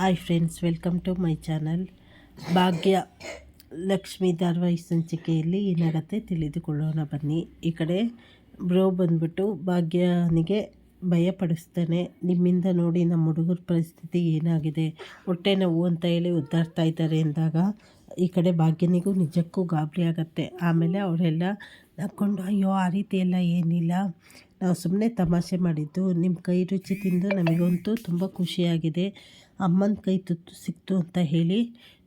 Hi friends, welcome to my channel. Bhagya Lakshmi ಧಾರವಾಹಿ ಸಂಚಿಕೆಯಲ್ಲಿ ಏನಾಗತ್ತೆ ತಿಳಿದುಕೊಳ್ಳೋಣ. ಬನ್ನಿ, ಈ ಕಡೆ ಬ್ರೋ ಬಂದ್ಬಿಟ್ಟು ಭಾಗ್ಯನಿಗೆ ಭಯಪಡಿಸ್ತಾನೆ. ನಿಮ್ಮಿಂದ ನೋಡಿ ನಮ್ಮ ಹುಡುಗರ ಪರಿಸ್ಥಿತಿ ಏನಾಗಿದೆ, ಹೊಟ್ಟೆ ನೋವು ಅಂತ ಹೇಳಿ ಒದ್ದಾಡ್ತಾ ಇದ್ದಾರೆ ಅಂದಾಗ ಈ ಕಡೆ ಭಾಗ್ಯನಿಗೂ ನಿಜಕ್ಕೂ ಗಾಬರಿ ಆಗುತ್ತೆ. ಆಮೇಲೆ ಅವರೆಲ್ಲ ನಕ್ಕೊಂಡು, ಅಯ್ಯೋ, ಆ ರೀತಿ ಎಲ್ಲ ಏನಿಲ್ಲ. ನಾವು ಸುಮ್ಮನೆ ತಮಾಷೆ ಮಾಡಿದ್ದು. ನಿಮ್ಮ ಕೈ ರುಚಿ ತಿಂದು ನಮಗಂತೂ ತುಂಬ ಖುಷಿಯಾಗಿದೆ. ಅಮ್ಮನ ಕೈ ತುತ್ತು ಸಿಕ್ತು ಅಂತ ಹೇಳಿ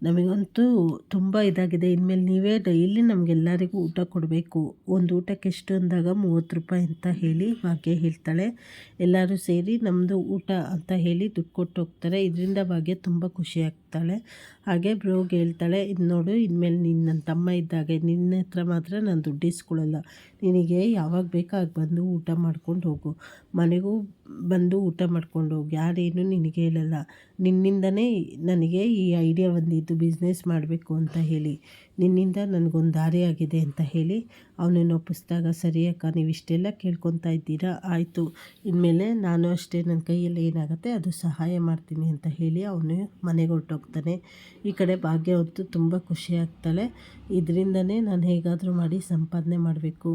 ನಮಗಂತೂ ತುಂಬ ಇದಾಗಿದೆ. ಇನ್ಮೇಲೆ ನೀವೇ ಡೈಲಿ ನಮಗೆಲ್ಲರಿಗೂ ಊಟ ಕೊಡಬೇಕು. ಒಂದು ಊಟಕ್ಕೆ ಎಷ್ಟು ಅಂದಾಗ ಮೂವತ್ತು ರೂಪಾಯಿ ಅಂತ ಹೇಳಿ ಭಾಗ್ಯ ಹೇಳ್ತಾಳೆ. ಎಲ್ಲರೂ ಸೇರಿ ನಮ್ಮದು ಊಟ ಅಂತ ಹೇಳಿ ದುಡ್ಡು ಕೊಟ್ಟು ಹೋಗ್ತಾರೆ. ಇದರಿಂದ ಭಾಗ್ಯ ತುಂಬ ಖುಷಿ ಆಗ್ತಾಳೆ. ಹಾಗೆ ಬ್ರೋಗೆ ಹೇಳ್ತಾಳೆ, ಇದು ನೋಡು, ಇನ್ಮೇಲೆ ನಿನ್ನ ತಮ್ಮ ಇದ್ದಾಗ ನಿನ್ನ ಹತ್ರ ಮಾತ್ರ ನಾನು ದುಡ್ಡು ಇಸ್ಕೊಳ್ಳಲ್ಲ ನಿನಗೆ ಯಾವಾಗ ಬೇಕಾಗ ಬಂದು ಊಟ ಮಾಡ್ಕೊಂಡು ಹೋಗು. ಮನೆಗೂ ಬಂದು ಊಟ ಮಾಡ್ಕೊಂಡು ಹೋಗಿ, ಯಾರೇನು ನಿನಗೆ ಹೇಳಲ್ಲ. ನಿನ್ನಿಂದನೇ ನನಗೆ ಈ ಐಡಿಯಾ ಬಂದಿದ್ದು ಬಿಸ್ನೆಸ್ ಮಾಡಬೇಕು ಅಂತ ಹೇಳಿ. ನಿನ್ನಿಂದ ನನಗೊಂದು ದಾರಿ ಆಗಿದೆ ಅಂತ ಹೇಳಿ ಅವನನ್ನು ಒಪ್ಪಿಸಿದಾಗ, ಸರಿ ಅಕ್ಕ, ನೀವು ಇಷ್ಟೆಲ್ಲ ಕೇಳ್ಕೊತಾ ಇದ್ದೀರಾ? ಆಯಿತು. ಇನ್ಮೇಲೆ ನಾನು ಅಷ್ಟೇ ನನ್ನ ಕೈಯಲ್ಲಿ ಏನಾಗುತ್ತೆ ಅದು ಸಹಾಯ ಮಾಡ್ತೀನಿ ಅಂತ ಹೇಳಿ ಅವನು ಮನೆಗೆ ಹೊರಟೋಗ್ತಾನೆ. ಈ ಕಡೆ ಭಾಗ್ಯ ಹೊತ್ತು ತುಂಬ ಖುಷಿ ಆಗ್ತಾಳೆ. ಇದರಿಂದನೇ ನಾನು ಹೇಗಾದರೂ ಮಾಡಿ ಸಂಪಾದನೆ ಮಾಡಬೇಕು.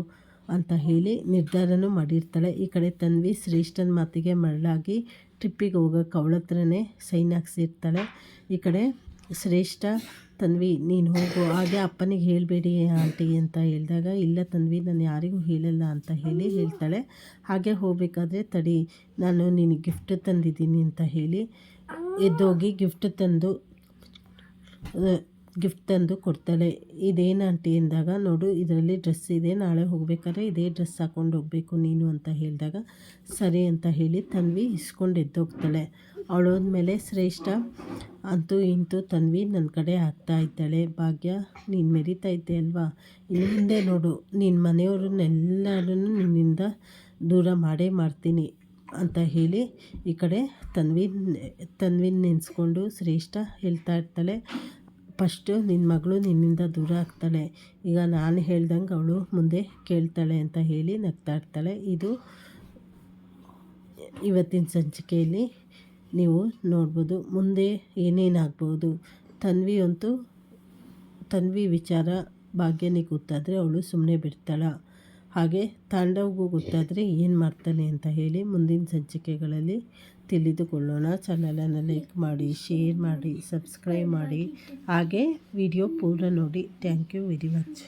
ಅಂತ ಹೇಳಿ ನಿರ್ಧಾರನೂ ಮಾಡಿರ್ತಾಳೆ. ಈ ಕಡೆ ತನ್ವಿ ಶ್ರೇಷ್ಠನ ಮಾತಿಗೆ ಮರಳಾಗಿ ಟ್ರಿಪ್ಪಿಗೆ ಹೋಗೋಕೆ ಅವಳ ಹತ್ರನೇ ಸೈನ್ ಹಾಕ್ಸಿರ್ತಾಳೆ. ಈ ಕಡೆ ಶ್ರೇಷ್ಠ, ತನ್ವಿ, ನೀನು ಹೋಗು. ಹಾಗೆ ಅಪ್ಪನಿಗೆ ಹೇಳಬೇಡಿ ಆಂಟಿ ಅಂತ ಹೇಳಿದಾಗ, ಇಲ್ಲ ತನ್ವಿ, ನಾನು ಯಾರಿಗೂ ಹೇಳಲ್ಲ ಅಂತ ಹೇಳಿ ಹೇಳ್ತಾಳೆ. ಹಾಗೆ ಹೋಗಬೇಕಾದ್ರೆ, ತಡಿ, ನಾನು ನಿನಗೆ ಗಿಫ್ಟ್ ತಂದಿದ್ದೀನಿ ಅಂತ ಹೇಳಿ ಎದ್ದೋಗಿ ಗಿಫ್ಟ್ ತಂದು ಗಿಫ್ಟ್ ತಂದು ಕೊಡ್ತಾಳೆ. ಇದೇನು ಆಂಟಿ ಎಂದಾಗ ನೋಡು, ಇದರಲ್ಲಿ ಡ್ರೆಸ್ ಇದೆ, ನಾಳೆ ಹೋಗ್ಬೇಕಾದ್ರೆ ಇದೇ ಡ್ರೆಸ್ ಹಾಕ್ಕೊಂಡು ಹೋಗಬೇಕು ನೀನು ಅಂತ ಹೇಳಿದಾಗ, ಸರಿ ಅಂತ ಹೇಳಿ ತನ್ವಿ ಇಸ್ಕೊಂಡು ಎದ್ದೋಗ್ತಾಳೆ. ಅವಳೋದ್ಮೇಲೆ ಶ್ರೇಷ್ಠ, ಅಂತೂ ಇಂತೂ ತನ್ವಿ ನನ್ನ ಕಡೆ ಆಗ್ತಾ ಇದ್ದಾಳೆ. ಭಾಗ್ಯ, ನೀನು ಮೆರಿತಾ ಇದ್ದೆ ಅಲ್ವಾ? ಹಿಂದೆ ನೋಡು ನಿನ್ನ ಮನೆಯವ್ರನ್ನೆಲ್ಲರೂ ನಿನ್ನಿಂದ ದೂರ ಮಾಡೇ ಮಾಡ್ತೀನಿ ಅಂತ ಹೇಳಿ ಈ ಕಡೆ ತನ್ವಿನ್ ತನ್ವಿನ್ ನೆನೆಸ್ಕೊಂಡು ಶ್ರೇಷ್ಠ ಹೇಳ್ತಾ ಇರ್ತಾಳೆ. ಫಸ್ಟು ನಿನ್ನ ಮಗಳು ನಿನ್ನಿಂದ ದೂರ ಆಗ್ತಾಳೆ. ಈಗ ನಾನು ಹೇಳ್ದಂಗೆ ಅವಳು ಮುಂದೆ ಕೇಳ್ತಾಳೆ ಅಂತ ಹೇಳಿ ನಗ್ತಾ ಇರ್ತಾಳೆ ಇದು ಇವತ್ತಿನ ಸಂಚಿಕೆಯಲ್ಲಿ ನೀವು ನೋಡ್ಬೋದು. ಮುಂದೆ ಏನೇನಾಗ್ಬೋದು? ತನ್ವಿ ಅಂತೂ, ತನ್ವಿ ವಿಚಾರ ಭಾಗ್ಯನಿಗೆ ಗೊತ್ತಾದರೆ ಅವಳು ಸುಮ್ಮನೆ ಬಿಡ್ತಾಳ. ಹಾಗೆ ತಾಂಡವ್ಗೂ ಗೊತ್ತಾದರೆ ಏನು ಮಾಡ್ತಾನೆ ಅಂತ ಹೇಳಿ ಮುಂದಿನ ಸಂಚಿಕೆಗಳಲ್ಲಿ ತಿಳಿದುಕೊಳ್ಳೋಣ. ಚಾನಲನ್ನು ಲೈಕ್ ಮಾಡಿ, ಶೇರ್ ಮಾಡಿ, ಸಬ್ಸ್ಕ್ರೈಬ್ ಮಾಡಿ. ಹಾಗೆ ವಿಡಿಯೋ ಪೂರ್ಣ ನೋಡಿ. Thank you very much.